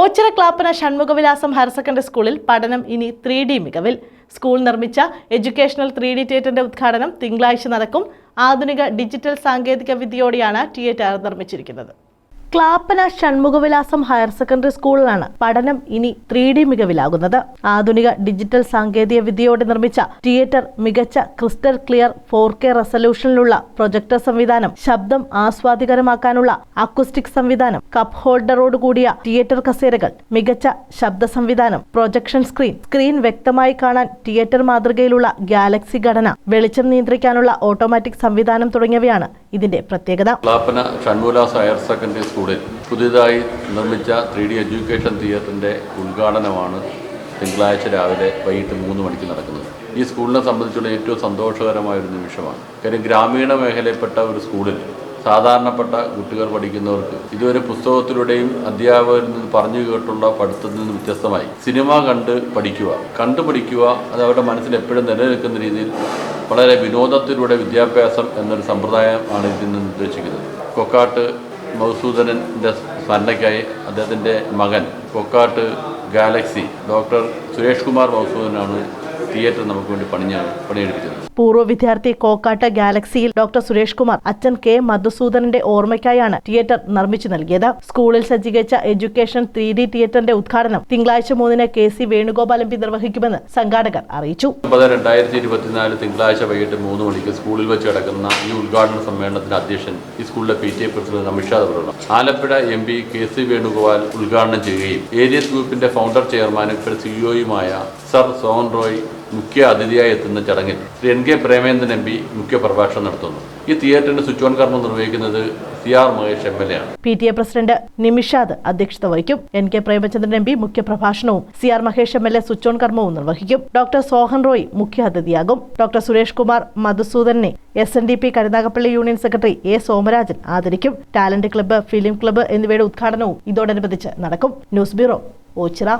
Ochira Clappana Shanmukhavilasam higher secondary സ്കൂളിൽ പഠനം ഇനി ത്രീ ഡി മികവിൽ. സ്കൂൾ നിർമ്മിച്ച എഡ്യൂക്കേഷണൽ ത്രീ ഡി തിയേറ്ററിന്റെ ഉദ്ഘാടനം തിങ്കളാഴ്ച നടക്കും. ആധുനിക ഡിജിറ്റൽ സാങ്കേതിക വിദ്യയോടെയാണ് തിയേറ്റർ നിർമ്മിച്ചിരിക്കുന്നത്. ക്ലാപ്പന ഷൺമുഖവിലാസം ഹയർ സെക്കൻഡറി സ്കൂളിലാണ് പഠനം ഇനി ത്രീ ഡി മികവിലാകുന്നത്. ആധുനിക ഡിജിറ്റൽ സാങ്കേതിക വിദ്യയോടെ നിർമ്മിച്ച തിയേറ്റർ മികച്ച ക്രിസ്റ്റൽ ക്ലിയർ ഫോർ കെ റെസൊല്യൂഷനിലുള്ള പ്രൊജക്ടർ സംവിധാനം ശബ്ദം ആസ്വാദികരമാക്കാനുള്ള അക്വസ്റ്റിക് സംവിധാനം കപ്പ് ഹോൾഡറോട് കൂടിയ തിയേറ്റർ കസേരകൾ മികച്ച ശബ്ദ സംവിധാനം പ്രൊജക്ഷൻ സ്ക്രീൻ സ്ക്രീൻ വ്യക്തമായി കാണാൻ തിയേറ്റർ മാതൃകയിലുള്ള ഗാലക്സി ഘടന വെളിച്ചം നിയന്ത്രിക്കാനുള്ള ഓട്ടോമാറ്റിക് സംവിധാനം തുടങ്ങിയവയാണ് ഇതിന്റെ പ്രത്യേകത. ഷൺമുലാസ് ഹയർ സെക്കൻഡറി സ്കൂളിൽ പുതിയതായി നിർമ്മിച്ച ത്രീ ഡി എഡ്യൂക്കേഷൻ തിയേറ്ററിന്റെ ഉദ്ഘാടനമാണ് തിങ്കളാഴ്ച രാവിലെ വൈകിട്ട് മൂന്ന് മണിക്ക് നടക്കുന്നത്. ഈ സ്കൂളിനെ സംബന്ധിച്ചുള്ള ഏറ്റവും സന്തോഷകരമായ ഒരു നിമിഷമാണ്. കാര്യം ഗ്രാമീണ മേഖലയിൽപ്പെട്ട ഒരു സ്കൂളിൽ സാധാരണപ്പെട്ട കുട്ടികൾ പഠിക്കുന്നവർക്ക് ഇതുവരെ പുസ്തകത്തിലൂടെയും അധ്യാപകരിൽ നിന്ന് പറഞ്ഞു കേട്ടുള്ള പഠിത്തത്തിൽ നിന്ന് വ്യത്യസ്തമായി. സിനിമ കണ്ട് പഠിക്കുക. കണ്ടു പഠിക്കുക അത് അവരുടെ മനസ്സിൽ എപ്പോഴും നിലനിൽക്കുന്ന രീതിയിൽ വളരെ വിനോദത്തിലൂടെ വിദ്യാഭ്യാസം എന്നൊരു സമ്പ്രദായം ആണ് ഇതിൽ നിന്ന് നിർദ്ദേശിക്കുന്നത് കൊക്കാട്ട് മധുസൂദനന്റെ സ്മരണയ്ക്കായി അദ്ദേഹത്തിന്റെ മകൻ കൊക്കാട്ട് ഗാലക്സി ഡോക്ടർ സുരേഷ് കുമാർ മധുസൂദനാണ് തിയേറ്റർ നമുക്ക് വേണ്ടി പണിഞ്ഞ പണിയെടുപ്പിച്ചത്. പൂർവ വിദ്യാർത്ഥി കോക്കാട്ട് ഗാലക്സിയിൽ ഡോക്ടർ സുരേഷ് കുമാർ അച്ഛൻ കെ മധുസൂദനന്റെ ഓർമ്മയ്ക്കായാണ് തിയേറ്റർ നിർമ്മിച്ചു നൽകിയത്. സ്കൂളിൽ സജ്ജീകരിച്ച എഡ്യൂക്കേഷൻ ത്രീ ഡി തിയേറ്ററിന്റെ ഉദ്ഘാടനം തിങ്കളാഴ്ച മൂന്നിന് K C Venugopal M P നിർവഹിക്കുമെന്ന് സംഘാടകർ അറിയിച്ചു. രണ്ടായിരത്തി ഇരുപത്തിനാല് തിങ്കളാഴ്ച വൈകിട്ട് മൂന്ന് മണിക്ക് സ്കൂളിൽ വെച്ച് നടക്കുന്ന ഈ ഉദ്ഘാടന സമ്മേളനത്തിന്റെ അധ്യക്ഷൻ ഈ സ്കൂളിലെ P T A president Amithshad പറയണം Alappuzha M P K C Venugopal ഉദ്ഘാടനം ചെയ്യുകയും ഏരിയസ് ഗ്രൂപ്പിന്റെ ഫൗണ്ടർ ചെയർമാനും സിഇഒയുമായ സർ സോഹൻ റോയ് മുഖ്യ അതിഥിയായി എത്തുന്ന ചടങ്ങിൽ Shri N K Premendran M P മുഖ്യ പ്രഭാഷണം നടത്തുന്നു. ഈ തിയേറ്ററിന്റെ സ്വിച്ച് ഓൺ കർമ്മം നിർവഹിക്കുന്നത് C R Mahesh M L A ആണ്. P T A president Nimishad അധ്യക്ഷത വഹിക്കും. N K Premachandran M P മുഖ്യപ്രഭാഷണവും C R Mahesh M L A switch on കർമ്മവും നിർവഹിക്കും. ഡോക്ടർ സോഹൻ റോയ് മുഖ്യ അതിഥിയാകും. Doctor Suresh Kumar മധുസൂദനെ S N D P Karunagappally union secretary A Somarajan ആദരിക്കും. Talent club film club എന്നിവയുടെ ഉദ്ഘാടനവും ഇതോടനുബന്ധിച്ച് നടക്കും. News bureau Ochira.